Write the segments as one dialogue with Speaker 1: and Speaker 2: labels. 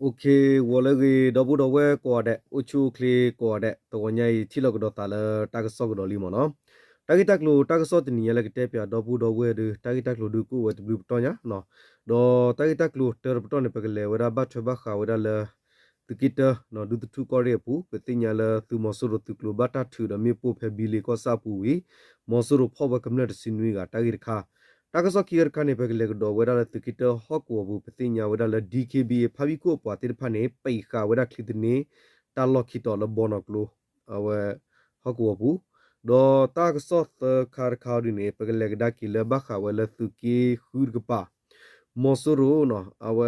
Speaker 1: โอเควอลเลกดอบูดอเวกอดอุชูคลีกอดตัวใหญ่ที่เราก็ดอตาลตากซอกดอลีมอเนาะตากิตักโลตากซอตนี่ยละกเตปยาดอบูดอเวดตากิตักโลดูกูเวตบลูตอญาเนาะดอตากิตักโลเตอร์ปตอเนปกเลเวราบัตบะขาวดาลตกิตเนาะดูตุกอเรปูเปติญาลตุมอสุรตุกโลบัตทูดมีปูเพบิลีก็ซาปูวีมอสุรพอบกำเนิดสินวีกาตากิคา တာကစောကီရခနိပကလေကတော့ဝရလတကိတဟော့ကိုဘူးပတိညာဝရလ DKB ဖာဘီကိုပွားတိဖာနေပိခါဝရခလိတနေတာလော်ခီတော်လဘောနကလိုအဝဟော့ကိုဘူးဒေါ်တာကစောသခါခါဒီနေပကလေကဒါကီလဘခဝလသူကီခူရကပါမောဆရိုနော်အဝ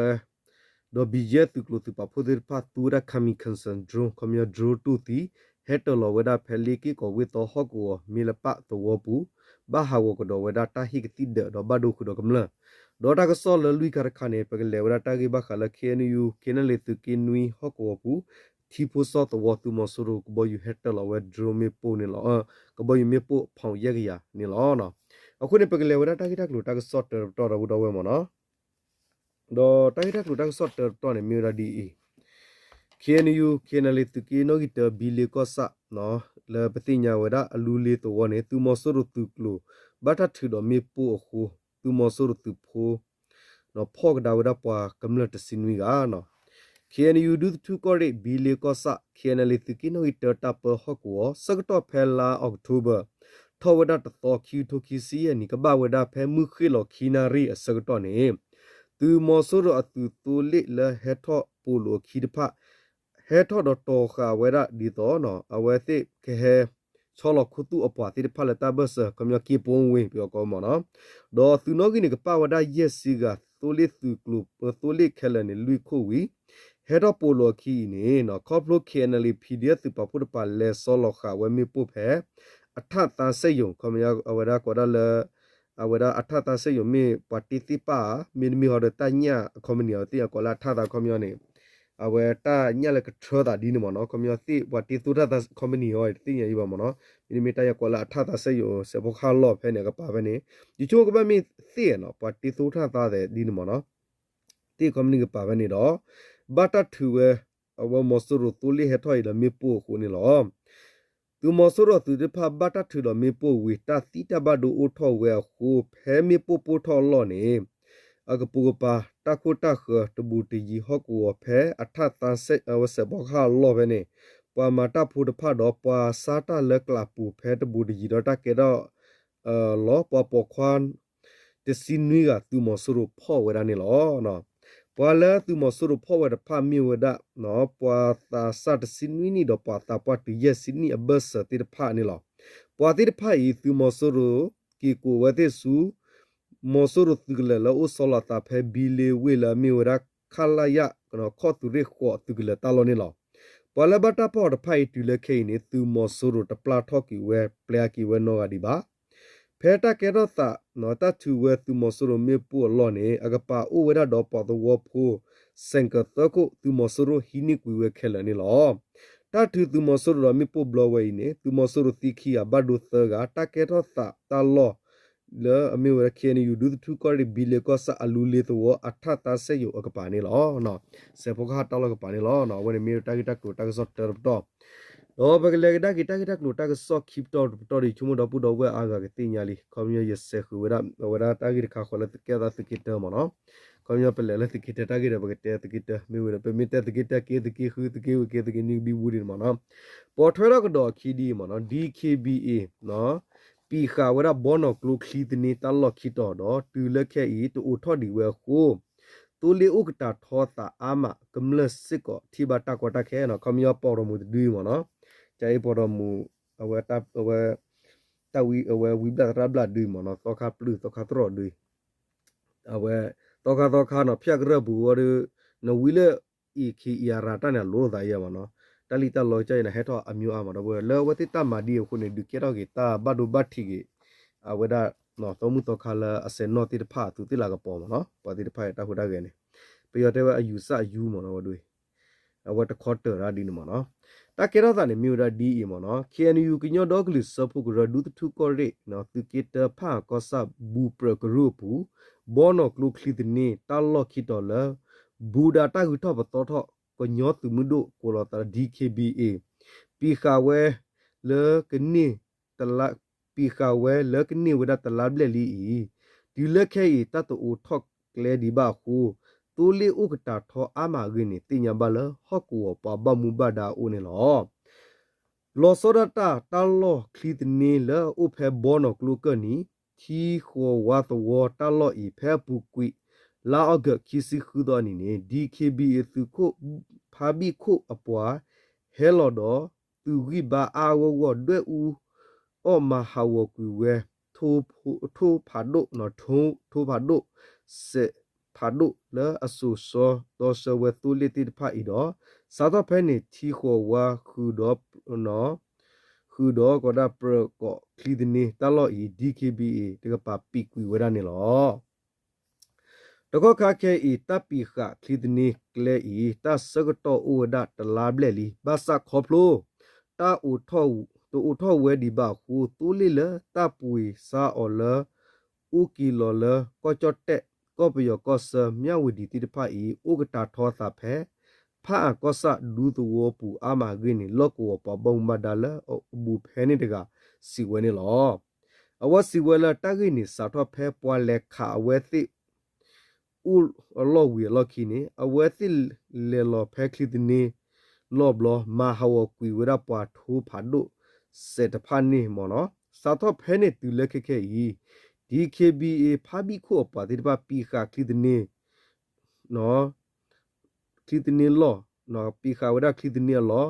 Speaker 1: ဒေါ်ဘီဂျက်သူကလိုသူပါဖိုဒီဖာတူရခမီခန်ဆန်ဒရုံကမီယဒရူတူတီဟက်တလောဝဒဖဲလီကီကိုဝီတော့ဟော့ကိုမီလပတော့ဘူး ဘာဟာဝကဒဝဒတာဟိကတိဒဒဘဒုခုဒကမလဒေါ်တာကဆောလလူကရခနေပကလေဝဒတာဂိဘခလခေနယူကေနလေတုကိနွီဟကောပူတီပိုဆောတဝတူမဆရုကဘယူဟက်တလဝဒရမေပိုနေလောကဘယူမေပိုဖောင်ရက်ရနေလောနော်အခုနေပကလေဝဒတာဂိတကလူတာကဆော့တော်တော်ဘူးတော်ဝဲမနော်ဒေါ်တာဂိတကလူတာကဆော့တော်တော်နေမီရာဒီ KNU KNL တကီနိုဂီတဘီလေကောဆာနော် လေပတိညာဝဒအလူလေးတော့ဝနေသူမဆရတုကလိုဘတ်ထထဒမေပူအခုသူမဆရတုဖိုနော်ဖောကဒါဝဒပွားကမ္လတစင်ဝီကနော် KNU ဒုသူကောရိဘီလေကောဆာ KNL တကီနိုဂီတတပဟကောစကတော့ဖဲလာအောက်တိုဘာထောဝဒတတော်ခီတိုခီစီယနီကဘဝဒဖဲ ဟက်ထောပူလိုခီတဖဟဲထော့တော့တော်ခါဝဲရဒီတော့နော်အဝဲသိခဲဟဲချောလခုတုအပွားတိဖလက်တာဘဆကမြကီပုံဝင်းပြောကောမနော်ဒေါ်သူနောဂိနေကပါဝဒယက်စီကတိုလီသူကလုတိုလီခဲလနေလူခိုဝီဟဲတော့ပိုလိုခီနေနော်ကော့ပလိုကေနလီပီဒီအက်သူပပုတ်ပါလဲဆောလခဝဲမီပုဖဲအထတာစေယုံကမြအဝရကောဒလအဝရအထတာစေယုံမီပတိတိပါမီမီဟောဒတညာကွန်မြူနတီအကောလာထတာကွန်မြူနီ အဝဲတာညလကထရတာဒီနမနော်ကွန်မြူတီဝတီတူတာကွန်မြူနီဟောတိညာဤပါမနော်မီမီတာရကောလာအထတာစေယုံစေဘခါလော့ဖဲနေကပါပဲနေဒီချိုကပမီသိရနော်ပတီတူတာတာတဲ့ဒီနမနော်တီကွန်မြူနီကပါပဲနေတော့ဘတ်တာထူဝဲအဝမောဆရတူလီဟက်ထွိုင်လမေပိုခုနေလောသူမဆရသူတဖဘတ်တာထူလမေပိုဝီတာတိတဘဒူအိုထောဝဲခုဖဲမေပိုပိုထောလောနေအကပူကပါ တခုတခတဘူတီဂျီဟောကူဖဲအထတန်ဆက်အဝစဘောခါလောပဲနေပွာမတာဖူတဖတော့ပွာစာတာလက်ကလာပူဖဲတဘူတီဂျီတော့တကေတော့အလောပွာပခွန်တစင်းနွေကသူမဆရဖောဝရနေလောနော်ပွာလာသူမဆရဖောဝရဖမီဝဒနော်ပွာသာစတ်စင်းနွေနီတော့ပွာတာပွာတီယစင်းနီအဘတ်စတိတဖနေလောပွာတိတဖဤသူမဆရကီကိုဝတဲ့ဆူ မောဆရတုကလလအိုဆလာတာဖဲဘီလေဝေလာမီဝရခလာယကနခောတူရခောတုကလတာလောနေလောပလဘတာပေါ်ဖိုင်တူလခိနေသူမောဆရတပလာထော့ကီဝဲပလျာကီဝဲနောကဒီပါဖဲတာကေရတာနောတာသူဝဲသူမောဆရမေပူလောနေအကပါအိုဝဲတော့ပေါ်တော့ဝဖိုစင်ကတကုသူမောဆရဟီနီကွေဝဲခဲလနေလောတာထူသူမောဆရမေပူဘလဝဲနေသူမောဆရတိခီယာဘဒုသကတာကေရတာတာလော လေအမေဝရခဲနေယူဒူတူကောရီဘီလေကောဆာအလူလေတော့အထတာဆေယအကပါနေလောနော်စေဖောကတောက်လကပါနေလောနော်ဝနေမီတာဂီတက်ကိုတက်ဆော့တာတော့တော့ဘကလေကတာဂီတာဂီတက်ကိုတက်ဆော့ခိပတော့တော်ဒီချုံတော့ပူတော့ဝဲအားကကတင်ညာလီကွန်မြူရစေခူဝရဝရတာဂီခါခေါ်လက်ကေဒါသကိတမနော်ကွန်မြူပလဲလက်သကိတတာဂီရဘကတဲ့သကိတမေဝရပမီတဲ့သကိတကေသကိခူသကိဝကေသကိနီဘီဝူဒီမနော်ပေါ်ထွဲတော့ကတော့ခီဒီမနော် DKBA နော် ปีขาวระบอนอกลูคลีตนีตลอดคิดต่อดอตูเลแค่อีตูอุทอดีเวโคตูลีอุกตาทอตาอามะกำเลสิกอที่บาตากอตาแค่เนาะคำยอปอรมูดื้อมเนาะใจปอรมูเอาไว้ตาเอาไว้ตาวีเอาไว้วิบลาตาบลาดื้อมเนาะตอคาปลือตอคาตรอดื้อเอาไว้ตอคาตอคาเนาะเพียกระบูวรนวิเลอีคีอีอาราตาเนี่ยโลดายะมเนาะ တလီတလောကျရင်ဟဲတော့အမျိုးအမတော့ဘယ်လောဝတိတမာဒီခုနေဒုကေတော့ကေတာဘဒုဘတ်တီကေအဝဒနော်သုံးမှုတော့ခါလာအစင်နော်တိတဖာသူတိလာကပေါ်မနော်ပါတိတဖာတခုတာကေနေပြရတဲ့အယူဆယူမနော်တို့အဝတခေါ်တရာဒီနမနော်တကေတော့တာနေမြို့ရာဒီအမနော် KNU ကညောဒေါကလစဖုကရဒုတထုကောရိနော်သူကေတဖာကောဆဘူပရကရုပူဘောနောကလုခလီဒနီတာလော်ခီတော်လာဘူဒါတာခုထောပတော် ထောကိုညောသူမှုတို့ကိုလောတာ DKBA ပီခါဝဲလေကနီတလာပီခါဝဲလေကနီဝဒတလာဘလေလီဒီလက်ခဲဤတတ်တူထော့ကလေဒီဘာခုတူလီဥကတာထောအာမာဂိနေတင်ညာဘလဟော့ကူပဘမူဘဒါဦးနေလောလောစောဒတာတလောခလီတနီလေဥဖဲဘောနကလူကနီချီခောဝါသဝတလောဤဖဲပူကွီ လာအဂခီစီခူဒနီနေ DKBA သူခုဖာဘီခုအပွားဟဲလော်ဒသူဂိဘာအာဝဝဒွဲဦးအော်မဟာဝကူဝဲထိုထိုဖာဒိုနော်ထိုထိုဖာဒိုစေဖာဒိုလဲအဆူစောတော့ဆဝဲတူလီတိဖာဤတော့စာတော့ဖဲနေချီခေါ်ဝါခုတော့နော်ခုတော့ကဒါပရကောခလီဒနီတလော်ဤ DKBA တကပါပီကွီဝရနေလော တကောခါခဲဤတပ်ပီခခလီဒနီကလေဤတဆကတော့ဥဒတလာဘလေလီဘာစခေါဖလိုတာဥထောတူဥထောဝဲဒီဘာခုတူလီလတပွေစာအော်လဥကီလော်လကောချတ်တက်ကောပယောကောဆမြဝဒီတိတဖာဤဥကတာထောသဖဲဖာကောဆဒူတူဝပူအာမာဂိနီလောကောပဘုံမဒါလအဘူဖဲနေတကစီဝဲနေလောအဝစီဝဲလတဂိနီစာထောဖဲပွာလက်ခအဝဲသိ ဥလောဝီလောခိနေအဝဲသိလေလောဖဲခလီတနေလောဘလမဟာဝကွီဝရပွားထိုးဖာဒုစေတဖာနေမောနော်စာတော့ဖဲနေတူလက်ခက်ခဲဤ DKBA ဖာဘီခိုပါတိတပါပီခါခလီတနေနော်ခလီတနေလောနော်ပီခါဝရခလီတနေလော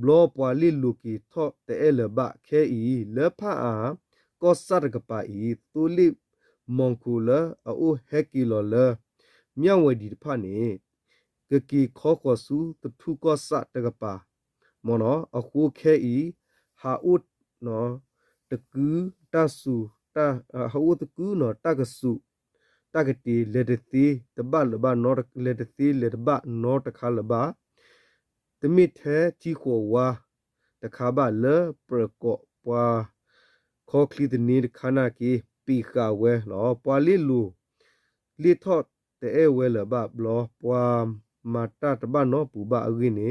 Speaker 1: ဘလောပွာလီလူကီထော့တဲလဘခဲဤလဖာအာကောစရကပါဤတူလီမွန်ကူလအိုဟက်ကီလောလ မြောင်ဝဒီတဖာနေကကီခောကောစုတထုကောစတကပါမောနောအခုခဲဤဟာဥတ်နော်တကူတဆူတာဟာဥတ်တကူနော်တကဆူတကတိလေတတိတဘလဘနော်လေတတိလေတဘနော်တခါလဘတမိထဲချီခိုဝါတခါဘလေပရကောပွာခေါခလီတနီခနာကီပီကာဝဲလောပွာလီလူလီထော့ တဲဝဲလဘဘလောပွာမာတတဘနောပူဘအဂိနေ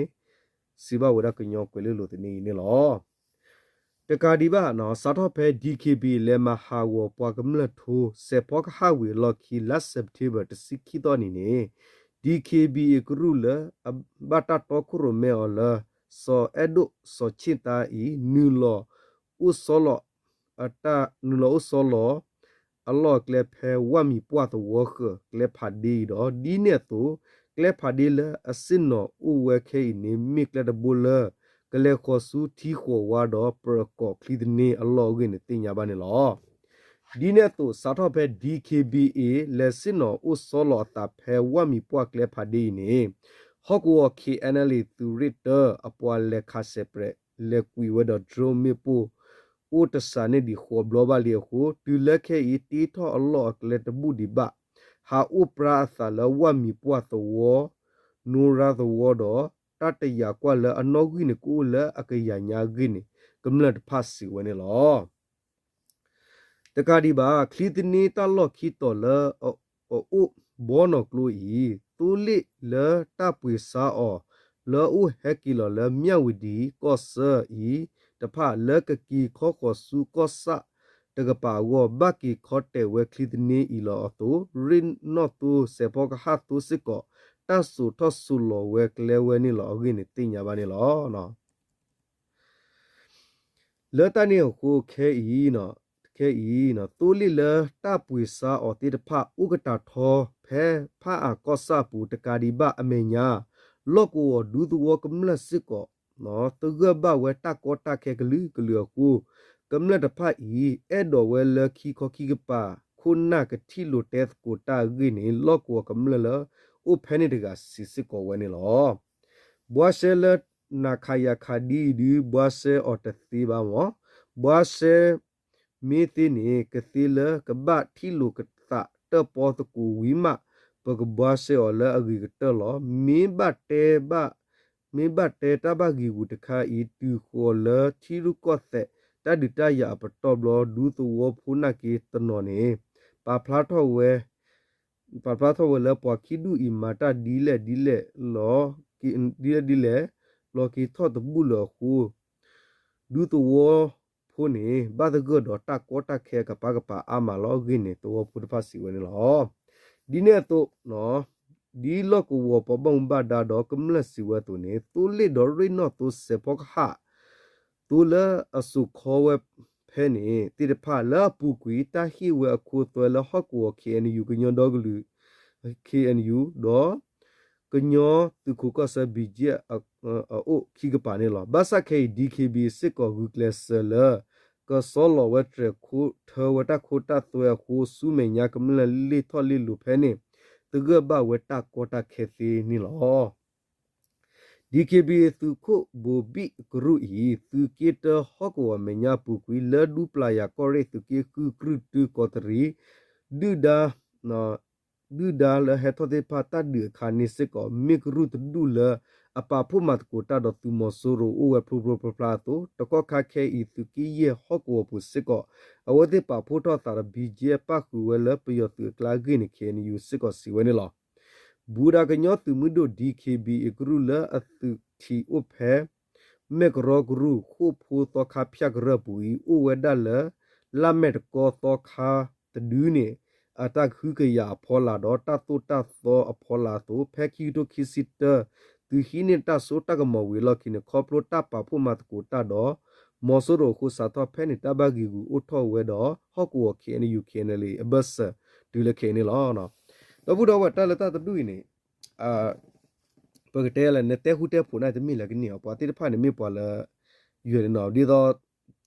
Speaker 1: စီဘဝရကညောကွေလေလိုတနေနေလောတကာဒီဘာနော်စာတော့ဖဲ DKB လေမဟာဝပွားကမလထိုစေပေါကဟာဝီလော်ခီလတ်စက်တီဘာတစီခီတော့နေနေ DKB ကရူလဘတာတော့ခုရမဲော်လစောအဒုစောချစ်တာဤနူလောဥစောလောအတာနူလောဥစောလော အလော့ကလေဖဲဝမီပွားတော့ဝခကလေဖာဒီတော့ဒီနေတူကလေဖာဒီလအစင်နောဥဝဲခဲနေမိကလေဒဘူလကလေခောဆူတီခောဝါတော့ပရကောခလီဒနေအလောကင်းတင်ညာပါနေလောဒီနေတူစာတော့ဖဲ DKBA လက်စင်နောဥစောလောတာဖဲဝမီပွားကလေဖာဒီနေဟော့ကော KNL သူရစ်တအပွားလက်ခါစေပရလက်ကွီဝဒဒရိုမီပူ ဥတဆာနေဒီခောဘလဘလီခိုတူလက်ခဲဤတီထောအလောကလေတဘူဒီဘာဟာဥပရာသလဝမီပွားသောနူရာသောတော့တတရကွာလအနောဂိနကိုလအကရညာဂိနကမလတ်ဖတ်စီဝနေလောတကဒီဘာခလီတနီတလော့ခီတော်လအိုဘောနကလူဤတူလီလတပွေစာအောလောဥဟက်ကီလောလမြဝဒီကောဆာဤ တဖလကကီခောခောစုကောဆာတကပါဝဘကီခောတေဝဲခလီတနီဤလောအတူရင်နော့တူစေဖောကဟာတူစစ်ကောတဆူထဆူလောဝဲကလဲဝဲနီလောအဂိနေတင်ညာပါနေလောနော်လောတနီကိုခဲဤနော်ခဲဤနော်တူလီလတပွေစာအော်တိတဖဥကတာထောဖဲဖာအကောဆပူတကာဒီဘအမေညာလော့ကိုဒူသူဝကမလစစ်ကော နော်တဂဘဝဲတကောတခဲကလူကလူကိုကမလတဖဤအဲ့တော်ဝဲလခီခခီကပါခုနာကတိလိုတက်ကိုတာဂိနေလော့ကိုကမလလဥဖဲနေတကစီစစ်ကောဝဲနေလောဘွာရှဲလနာခယာခဒီဒီဘွာရှဲအော်တသီပါမောဘွာရှဲမီတိနေကတိလကဘထီလူကတတပေါ်တကူဝီမပကဘွာရှဲအော်လအဂီကတလောမင်းဘတဲဘ မင်းဘတဲတဘဂီကူတခါဤတူခေါ်လထီရုကော့တဲ့တဒိတရပတော်ဘလဒူသူဝဖုနာကေတနောနေပါဖလာထောဝဲ pa pra tho le po ki du i ma ta di le di le lo ki di le di le lo ki tho to bu lo khu du to wo pho ne ba de go do ta ko ta khe ka pa ka pa a ma lo gi ne to wo pu ta si we ne lo di ne to no ဒီ လောကဝပပုံဘာဒါတော့ကမလစီဝတုန်တူလီဒေါ်ရီနောတူစေပေါခဟာတူလအစုခေါ်ဝဖဲနေတိတဖလာပူကွီတာဟီဝအခုသွဲလဟကူ KNU ကညောဒေါဂလူ KNU တော့ကညောသူခုကဆဘီဂျအိုခိကပါနေလောဘာစခေ DKB စစ်ကောဂူကလဆလာကဆောလဝတ်ရခုထဝတာခုတာသွဲခုစုမေညာကမလလီထော်လီလူဖဲနေ တကဘာဝတာကောတာခေစီနီလော DKB သူခုဘူဘီကရူဤသူကေတဟောကောမညာပူကွီလဒူပလာယာကောရဲသူကေကူကရူတူကောတရီဒူဒါနော်ဒူဒါလဟက်တိုဒေပါတာဒီခါနိစကောမီကရူတဒူလ အပဖုမတ်ကိုတာဒသူမဆိုရိုအိုဝပရပရပလာတိုတကောခခဲဤသူကီယေဟောကောပူစကောအဝဒေပါဖိုတော်တာဘီဂျေပါကူဝဲလပယောသူကလာဂိနိခေနီယူစကောစီဝဲနေလောဘူရာကညောသူမှုဒို DKB အကရုလအသူတီဥဖဲမေကရောဂရုခုဖိုတောခါဖျက်ရပူဤဥဝဒလလာမက်ကောတောခါတဒူးနေအတခုကရဖောလာတော့တတုတသောအဖောလာသူဖဲကီတိုခီစစ်တ သူဟိနေတာဆိုတကမဝေလကိနခေါပလိုတပဖုမတ်ကိုတတော့မော်ဆိုရိုခုစာတော့ဖဲနေတဘဂီကူအထောဝဲတော့ဟော့ကူခေနယူခေနလီအဘတ်ဒူလခေနေလောနော်တော့ဘူးတော့ဝတလတတဒူနေအာပကတဲလနဲ့တဲခုတဲဖို့နိုင်တမီလကနီအပွားတိတဖာနေမိပွာလယူရနော်ဒီတော့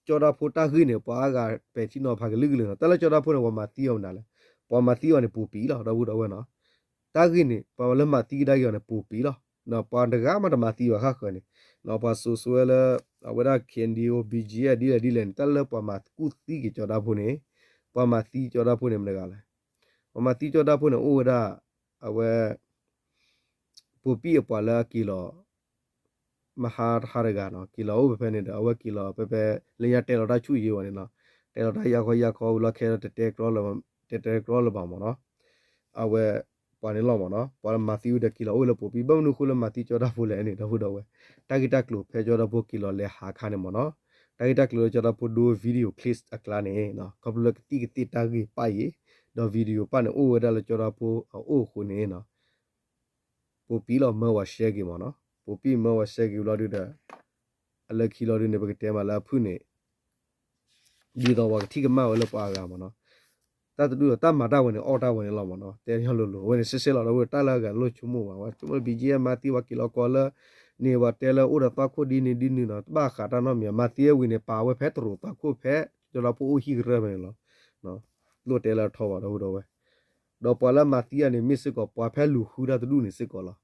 Speaker 1: ကျော်တာဖို့တာခိနေပွားကပဲချီနော်ဖာကလူကလူနော်တလကျော်တာဖို့နေဝမတီအောင်နာလဲပွားမတီအောင်နေပူပီလားတော့ဘူးတော့ဝဲနော်တာခိနေပွာလမတီဒါရောနေပူပီလား နော်ပွာတကမတမတီဝခခနေနော်ပွာဆူဆူလအဝရကန်ဒီယိုဘီဂျီအဒီလဒီလန်တလပွာမကူတီကကျော်တာဖို့နေပွာမတီကျော်တာဖို့နေမလကလဲပွာမတီကျော်တာဖို့နေအိုဝရအဝဲပူပီအပွာလာကီလောမဟာဟာရကနော်ကီလောဘဖဲနေတော့အဝကီလောပပလေရတဲလောတာချူရေဝနေနော်တဲလောတာရခေါ်ရခေါ်လခဲတဲတဲကရောလတဲတဲကရောလပါမနော်အဝ ပွာနေလောမနော်ပွာမာသီယူဒကီလောလပူပီဘုံနုခုလမာတီကျော်တာဖူလဲနေတော့ဟုတ်တော့ဝဲတာဂီတက်လို့ဖဲကျော်တာဖို့ကီလောလဲဟာခါနေမနော်တာဂီတက်လို့ကျော်တာဖို့ဒိုဗီဒီယိုကလစ်အကလာနေနော်ကပလကတိကတိတာဂီပိုင်တော့ဗီဒီယိုပါနေအိုဝဒါလကျော်တာဖို့အိုခုနေနော်ပိုပီလောမောဝရှဲကီမနော်ပိုပီမောဝရှဲကီလောဒူဒါအလခီလောဒူနေဘကတဲမလာဖုနေဒီတော့ဝတိကမောလပါကမနော် တတ်တူတတ်မာတာဝင်အော်တာဝင်လောမနော်တဲရလို့လို့ဝင်စစ်စစ်လောတော့တာလာကလို့ချုံမဝါချုံဘီဂျီမာတီဝကီလောကောလာနေဝတဲလောဥရတာခုဒီနေဒီနေနော်ဘာခါတာနော်မြမာတီဝင်နေပါဝဲဖဲတရူတာခုဖဲကျွန်တော်ပို့ဟီရမယ်လောနော်လို့တဲလာထောပါတော့တော့ဝဲတော့ပွာလာမာတီယနေမစ်ကောပွာဖဲလူခူတာတူနေစစ်ကောလား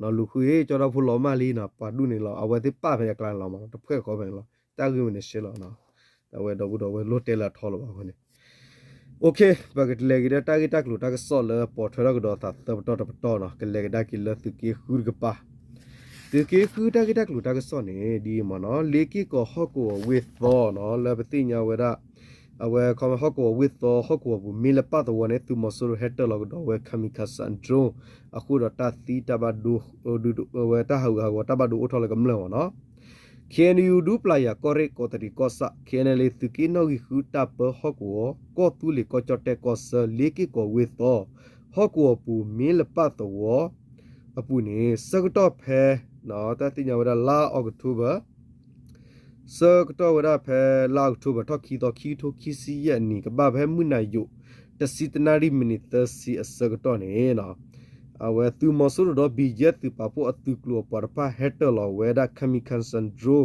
Speaker 1: နော်လူခူရေးကြောတော့ဖူလောမလီနော်ပါတူနေလောအဝဲတိပဖဲကလန်လောမတဖွဲခေါ်ပဲလောတာဂူနေရှေလောနော်တော့ဝဲတော့ဘူးတော့ဝဲလို့တဲလာထောလို့ပါခွနေ โอเคဘဂတ်လေဂီတာတာဂီတာကလူတာကဆောလပေါ်ထရကတော့တာတတော့တတော့နော်ကလေဂီတာကီလသူကီခူကပါဒီကေဖူတာဂီတာကလူတာကဆောနေဒီမနော်လေကီကိုဟော့ကိုဝစ်သောနော်လဘတိညာဝဲတာအဝဲကမဟကောဝစ်သောဟကောဘူမီလပတ်တော်နဲ့သူမဆူဟက်တလောကတော့ဝဲခမီခဆန်ဒရိုအခုတော့တသီတဘဒူဒူဝဲတဟောဟာတဘဒူအထော်လကမလောနော် KNU du playa kore kotari kosa KNL tuki no gi hu tap hokwo ko tu le ko chote ko sa le ki ko with to hokwo pu mil pa to wo apu ne sagto phe no ta ti nya wada la october စကတော့ဝရဖဲလောက်ထိုဘထခီတော့ခီထိုခီစီယနီကဘာဖဲမှုနိုင်ယုတစီတနာရီမိနစ်သစီအစကတော့နေနော် အဝဲသူမဆူတော့ဘီဂျက်သူပပိုအတူကလောပရပါဟက်တလောဝဲဒါခမီကန်စန်ဒရို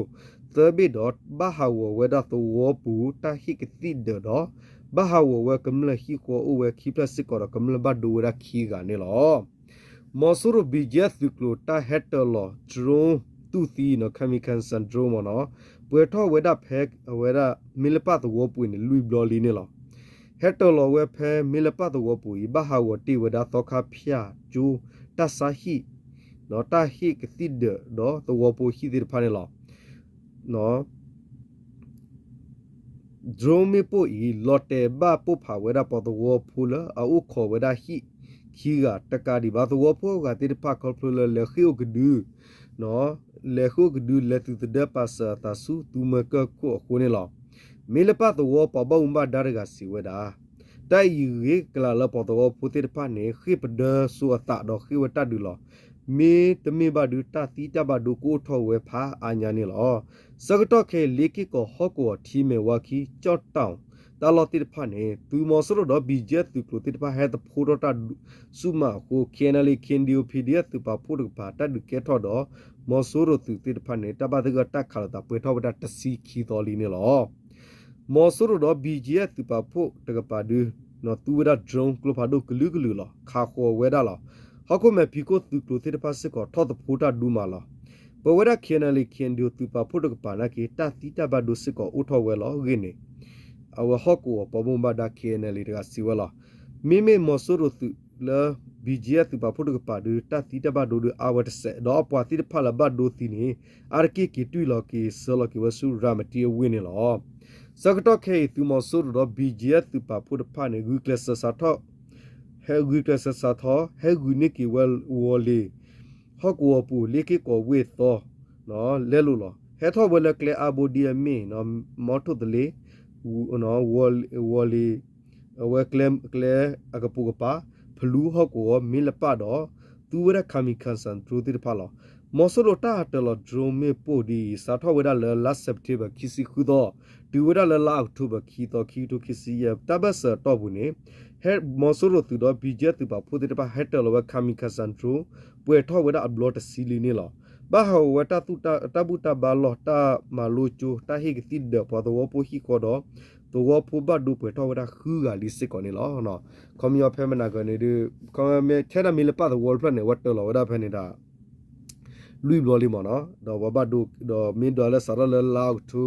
Speaker 1: သဘီဒတ်ဘာဟာဝဝဲဒါသဝပူတာဟိကတိဒတော့ဘာဟာဝဝဲကမလဟီကိုအဝဲခီပလစစ်ကောကမလဘဒူရာခီကနေလောမဆူရဘီဂျက်သူကလောတာဟက်တလောဒရိုတူသီနော်ခမီကန်စန်ဒရိုမနော်ပွေထောဝဲဒါဖဲဝဲဒါမီလပတ်ဝပွေနေလူဘလလီနေလော ဟက်တော်လဝဲဖဲမီလပတ်ဝပွေဘဟာဝတီဝဒါသောခဖျာဂျူတဆာဟီနော်တာဟီကတိဒတော့တဝပူဟီဒီဖာနေလောနော်ဒရိုမီပိုဤလော်တေဘာပိုဖာဝဲဒါပေါ်တဝဖူလာအုခေါ်ဝဲဒါဟီခီကတကာဒီဘာသောဖောကတိတဖခေါပလလေခိယကဒူနော်လေခုကဒူလေတူတဒပါစာတဆူတူမကကိုခုနေလော မေလပတ်သောပဘုံဘဒါရကစီဝဒါတိုင်ယူရေကလာလပတော်ပူတိတဖနေခိပဒဆူအတာတော့ခိဝတဒူလောမေတမေဘဒူတတိတဘဒူကိုထောဝဲဖာအာညာနေလောစကတော့ခဲလေကိကိုဟော့ကိုထီမေဝါခီကြော့တောင်တာလောတိတဖနေသူမောစရတော့ဘီဂျက်သူကလိုတိတဖဟဲတဖိုတော့တဆုမကိုခဲနလီခင်ဒီယိုပီဒီယက်သူပါဖို့တပါတဒူကဲထော့တော့မောဆိုရသူတိတဖနေတပါတကတက်ခါတာပွေထော့ပတာတစီခီတော်လီနေလော မောဆိုရတော့ဘီဂျက်သူပါဖို့တကပါဒူနော်သူဝဒဒရုန်းကလိုဖာဒိုကလူကလူလောခါခေါ်ဝဲဒါလောဟောက်ကိုမဲ့ဖီကိုသူကလိုတိတဖစစ်ကောထော့တဖိုတာဒူမာလောဘဝရခင်နလီခင်ဒီယိုသူပါဖို့တကပါနာကေတတိတဘဒူစစ်ကောဥထော့ဝဲလောဂင်းနေအဝဟော့ကိုပဘုံဘဒါခင်နလီတကစီဝဲလောမိမေမောဆိုရသူလာ BGF သူပါဖို့တကပါဒူတတိတဘဒူအဝတ်ဆက်တော့ပွာတိတဖလာဘဒူတီနေအာကီကီတူလော်ကီဆလော်ကီဝဆူရာမတီဝင်းနေလော စကတော့ခေသူမဆိုရတော့ BGF သူပါဖို့တဖနေဂူကလဆဆာတော့ဟဲဂူကလဆဆာတော့ဟဲဂူနိကီဝဲဝော်လီဟော့ကောပူလေကီကိုဝေသောနော်လဲလို့လောဟဲထောဝဲလကလေအဘူဒီအမီနော်မော်တိုတလေနော်ဝော်ဝော်လီဝဲကလမ်ကလေအကပူကပါဖလူဟော့ကိုမီလပတော့သူဝရခမီခန်ဆန်ထရူတိဖာလော မော်ဆိုလိုတာတလဒရိုမေပိုဒီစာထဝဒလလစက်တေဘခီစီခုတော့ဒီဝဒလလအောက်တိုဘခီတော့ခီတိုခီစီယတဘဆတော့ဘူးနေဟဲမော်ဆိုလိုသူတော့ဘီဂျက်သူပါဖိုတိတပါဟက်တလဝခမီခန်ဆန်ထရူပွေထောဝဒအဘလော့တစီလီနေလောဘာဟဝတာတူတာတဘူတာဘာလောတာမာလိုချိုတာဟိကတိဒပေါ်တော့ပိုဟီကောတော့ตัวผู้บัดดูเปิดทอวดาคือกาลิสิก่อนนี่ล้อเนาะคอมยอเพมนากันนี่ดูคอมเมเทดามิลปะตัววอลพลันเนี่ยวัดตลอวดาเพนี่ดาลุยบลอลิมเนาะดอบัดดูดอมิดอลสารลลาวทูเอ่อลาเซปติบคิซิคูดอติลลาวทูบคิตอตาบะเซวันนี่ดูปบัดดูติลคือเอา lui blo li mana da wa ba do da min da la sara la la to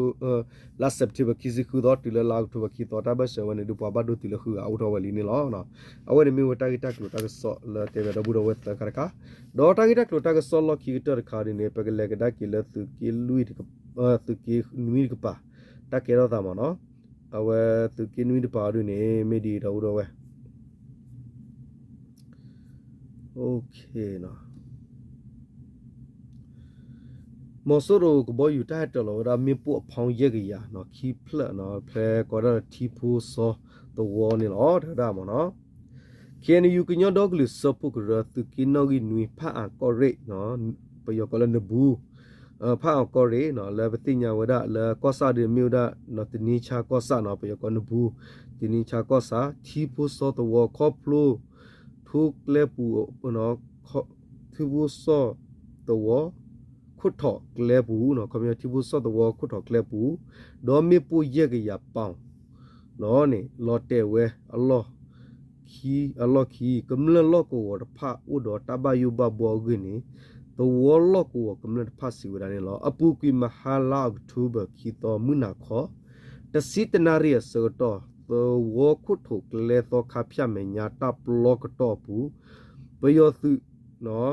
Speaker 1: la september ki si khu da ti la la to ba ki to ta ba se wan du pa ba do ti la khu a uta wa li ni la na awa ni mi wa ta ki ta klo ta ga so la te ba da bu da wa ta kar ka do ta ki ta klo ta ga so la ki ta kha ni ne pa ga le ga da ki la tu ki lui ti ka tu ki nui ka pa ta ke ra da ma na awa tu ki nui ti pa du ne me di da u da wa okay na မော်ဆိုရိုကဘောယူတိုက်တလောရာမေပုအဖောင်းရက်ကြီးယာနော်ခီဖလက်နော်ဖဲကောရတီဖူဆိုတဝေါ်နေလောဒါမနော်ကန်ယူကညောဒေါကလစပုကရသူကင်းနောဂီနွေဖာအကောရိနော်ပယောကလနဘူးဖာကောရေနော်လေပတိညာဝဒလေကောစာဒီမြူဒနော်တနီချာကောစာနော်ပယကောနဘူးတနီချာကောစာသီပူစောတဝ ခောဖလိုထုကလေပူနော်သီပူစောတဝခုထော့ကလေပူနော် community ဘူးစောတဝခုထော့ကလေပူဒေါ်မီပူရက်ကရပေါင်းလောနေလောတဲဝဲအလောခီအလောခီကမလလောကိုဝဖာဥဒေါ်တဘယူဘဘောဂင်းနေတဝလောကိုကမ္လတ်ဖတ်စီဝဒနေလောအပူကွေမဟာလာအောက်တိုဘာခီတော်မနာခောတစီတနာရီဆောတော့သဝခုထုကလေတော့ခါဖြတ်မညာတပ်လောကတော့ဘူးဘယောသူနော်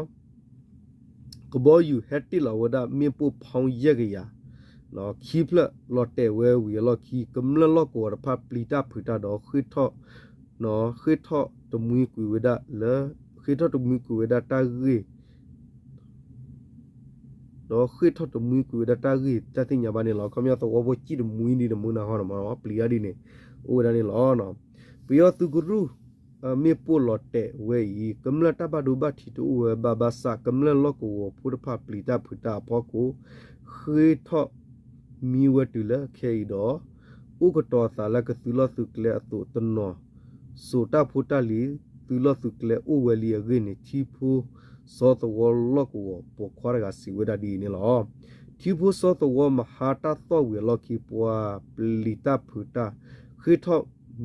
Speaker 1: ကဘောယူဟက်တီလာဝဒမေပူဖောင်ရက်ကြရနော်ခီဖလလော်တဲဝဲဝီလော်ခီကမ္လလောကိုရဖပလီတာဖူတာတော့ခိထော့နော်ခိထော့တမွေကွေဝဒလဲခိထော့တမွေကွေဝဒတာကြီးတော့ခိထတမွေကူဒတာကြီးတတိညာဘာနေလောခမရတော့ဝဘချီတမွေနေတမွေနာဟောနော်မပလီယာဒီနေအိုဒါနေလောနော်ပြီးတော့သူဂရု မေပိုလော်တဲ့ဝဲဤကမ္လတဘဒုဘတီတူဝဘဘာစာကမ္လလောကိုဖုဒဖပလီတာဖုတာဖောကိုခိထမီဝတူလခေတော့ဥကတော်သာလကသူလသူကလေအတုတနောဆိုတာဖုတာလီသူလသူကလေဥဝလီအဂိနေချီဖူစောတဝလောကဝပခွာရကစီဝဒဒီနေလောတီဖူစောတဝမဟာတာတော့ဝေလောကီပွာပလီတာဖူတာခိထော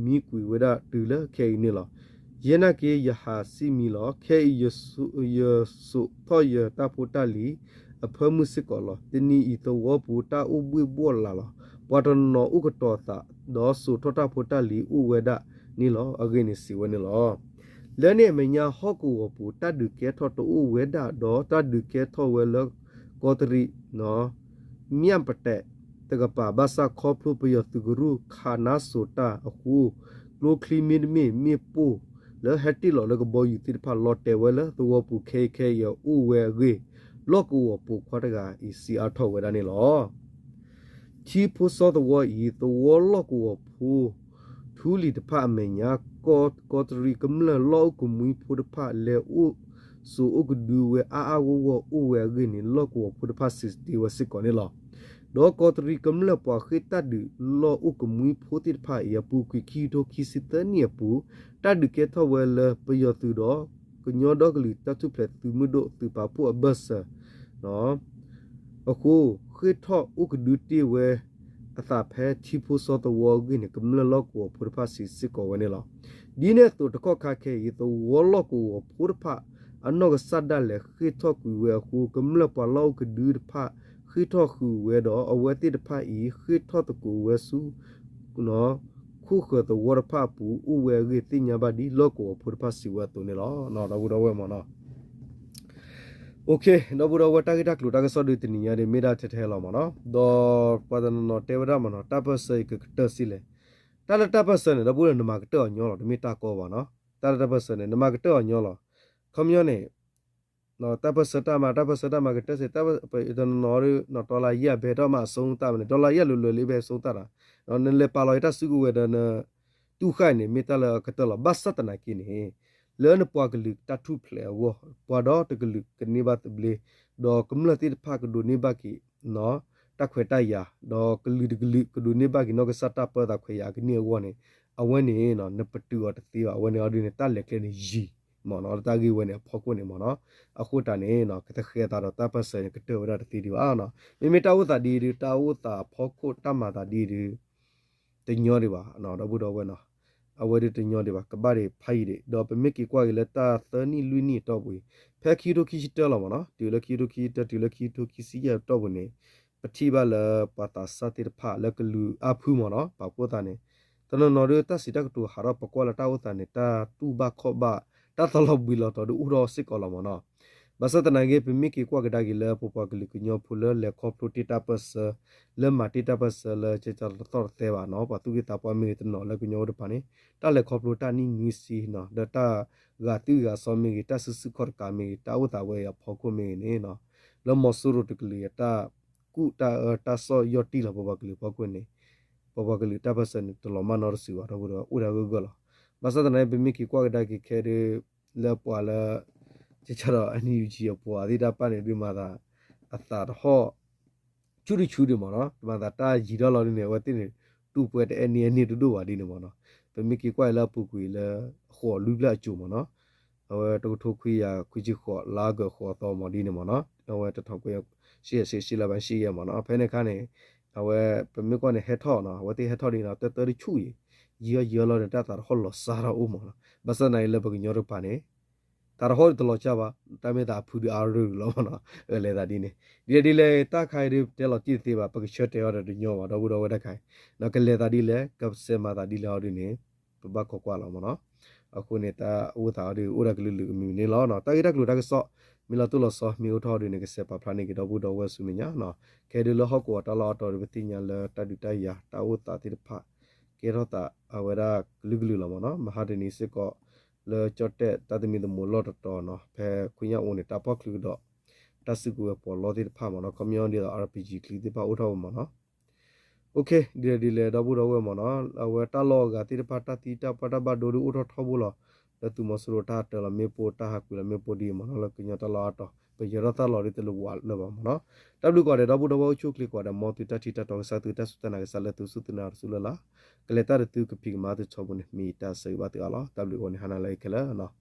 Speaker 1: မီကွေဝဒတူလခဲနေလော ယနကေယဟာစီမီလောခဲယဆုယဆုထောယတာဖူတာလီအဖမှုစစ်ကောလောတနီဤတဝပူတာဥပွေဘောလာလောပတနောဥကတောတာဒေါဆုထောတာဖူတာလီဥဝဒနီလောအဂိနေစီဝနေလောလဲနေမညာဟော့ကူဝပူတတ်ဒုကဲထော့တူဝဲဒါဒေါ်တတ်ဒုကဲထော့ဝဲလကောတရီနော်မြန်ပတဲ့တကပါဘာစာခေါပလူပယသူဂရုခါနာဆိုတာအခုကလိုကလီမီမီမီပူ le hati lo le ko bo yu ti pha lo te we le to wo pu ke ke yo u we ge lo ko wo pu khwa ta ga i si a tho we da ni lo chi pu so to wo i to wo lo ko wo pu thu li de pha me nya ko ko tri kum le lo ko mu pu de pha le u so o ko du we a a wo wo u we ge ni lo ko wo pu de pha sis di we si ko ni lo ဒေါ်ကောတရီကမ္လပွားခိတဒူလောဥကမွီဖိုတိဖာယပူကွီခီတိုခီစတနီယပူတဒကေထဝဲလပယောသူတော့ကညောတော့ကလီတတုဖလက်သူမဒိုသူပါပူအဘတ်ဆနော်အခုခိထောဥကဒူတီဝဲအသာဖဲချီဖိုစောတဝောဂင်းကမ္လလောကိုဖုရဖာစီစစ်ကိုဝဲနေလောဒီနေ့သူတကောခါခဲရတဝလောကိုဖုရဖာအနောကစဒလေခိထောကူဝဲခုကမ္လပွားလောကဒူဖာ ခိထောခုဝဲတော့အဝဲတိတဖတ်ဤခိထောတကူဝဲစုနော်ခုခတဝရဖပူဥဝဲရီတိညာပါဒီလောကောဖုရဖစီဝဲတုန်လောနော်တော့တော့ဝဲမနော်โอเคတော့ဘောဝတာဂီတာကလူတာကစောဒူတင်ညာဒီမေဒါထဲထဲလောမနော်ဒေါ်ပဒနနော်တေဝဒမနော်တပစိကကတစီလေတာလတပစနေတော့ဘောနမကတောညောလောဒီမီတာကောပါနော်တာလတပစနေနမကတောညောလောခမယောနေ နော်တပ်ပစတာမှာတပ်ပစတာမှာကတက်စတပ်ပဒနော်ရနော်ဒေါ်လာရဘယ်တော့မှဆုံးတာမလဲဒေါ်လာရလွယ်လွယ်လေးပဲဆုံးတာနော်နလေပါလော်တာစုကူဝဲတဲ့တူခိုင်နေမီတလကတလဘတ်စတနာကိနေလဲနပွားကလူတထုဖလေဝပွာတော့တကလူကနေဘတ်ဘလေဒေါ်ကမလတိဖကဒိုနေဘကီနော်တခွေတရဒေါ်ကလူတကလူကဒိုနေဘကီနော်ကစတာပတာခွေရကနေဝနေအဝဲနေနော်နပတူရတသေးအဝဲနေအဒင်းတက်လက်ကလေးနေရီ မော်နော်တာဂီဝဲနေဖောက်ကွနေမော်နော်အခုတနေနော်ကတခဲတာတော့တပ်ပစကတေဝရတတိဒီအာနော်မိမိတာဝတာဒီဒီတာဝတာဖောက်ကွတမတာဒီဒီတညောဒီပါနော်တော့ဘူးတော့ဝဲနော်အဝဲဒီတညောဒီပါကဘာတွေဖိုက်တွေတော့ပမစ်ကီကွာလေတာသနီလူနီတော့ဘူးဖက်ခီတိုခီတဲလောမနော်ဒီလခီတိုခီတဒီလခီတိုခီစီရတော့ဘူးနေပတိပါလပတာစတိဖာလကလူအဖူးမနော်ပပိုတာနေတနနော်ရတစီတကတူဟာရပကောလတာဝတာနေတာတူဘခောဘ တာတလဘီလတော်ဒူရောစစ်ကောလမနော်ဘစတနာゲပမိကီကွာကဒါဂီလပပကလကညောဖူလလေခေါပလိုတီတာပစလေမာတီတာပစလေချေချာတော်သေးပါနော်ပသူကတာပွားမီတနော်လေကညောဒပနိတာလေခေါပလိုတာနီငီစီနော်ဒတာဂါတီဂါစောမီကတာဆစခေါ်ကာမီတာဝတာဝဲရဖောကုမီနေနော်လမဆူရတကလီတာကုတာတာဆောယောတီလပပကလီပကွနေပပကလီတာပစနတလမနော်စီဝါတော့ဥရာဂဂလော ဘာသာတနေပမိကီကွာကဒါကီခဲရလေပွာလာချချတော့အနီယူကြီးပွာဒီတာပတ်နေဒီမှာသာအသာတော့ချူရီချူရီမနော်ဒီမှာသာတာရီတော့လောနေဝတိနေတူပွဲတဲ့အနီအနီတူတူပါဒီနေမနော်ပမိကီကွာလာပူကွေလာခေါ်လူလာကျူမနော်အဝဲတူထိုခွေရခွေကြီးခေါ်လာကခေါ်တော့မဒီနေမနော်အဝဲတထောက်ကွေရှေ့ရှေ့ရှေ့လာပါရှေ့ရမနော်ဖဲနေခါနေအဝဲပမိကွာနေဟက်ထော်နော်ဝတိဟက်ထော်ဒီနော်တတရီချူရီ ရရလောတဲ့တာဟောလောစာရာဦးမနော်ဘစနိုင်လဘကညောရပါနေတာဟောတလောချပါတမေတာဖူဒီအာရူလောမနော်အဲလေတာဒီနေဒီဒီလေတာခိုင်ရတဲလောကြည့်သေးပါပကချက်တဲရတဲ့ညောပါတော့ဘူးတော့ဝက်ခိုင်နော်ကလေတာဒီလေကပ်စမတာဒီလောဒီနေပဘကောကွာလောမနော်အခုနေတာဥသာဒီဥရကလူလူမီနေလောနော်တာရကလူတာကစောမီလာတူလောစောမီဦးထော်ဒီနေကစပပလာနေကတော့ဘူးတော့ဝဲဆုမညာနော်ခဲဒီလောဟောကောတလောတော်ဒီပတိညာလတဒူတယာတာဥတာတိဖာ ကေရောတာအဝရဂလူဂလူလောမနော်မဟာဒနီစစ်ကောလေချတ်တဲ့တသမီတမလော့တော်နော်ဖဲခွင့်ရဦးနေတာပေါကလူတော့တဆူကူပေါ်လော်တိဖာမနော်ကွန်မြူနတီ RPG ကလီတိဖာဥထောမနော်โอเคဒီဒီလေတော့ဘူးတော့ဝဲမနော်အဝဲတလောကတိတဖာတတိတပတဘဒိုရဥထောထဘူးလောလတူမဆရတာတလမေပိုတာဟာကူလမေပိုဒီမနော်လကညတလာတော့ ပရတာလော်ရီတလူဝါလဘမနော်တဘလူကောတဲ့တော့ဘူးတော့ချုကလီကောတဲ့မော်တီတတီတတော်ဆာတူတဆုတနာကဆလတူဆုတနာရဆူလလာကလေတာတူကပိကမာတူချောဘုန်မီတာဆေဘာတီအလာတဘလူကောနေဟနာလိုက်ခလာနော်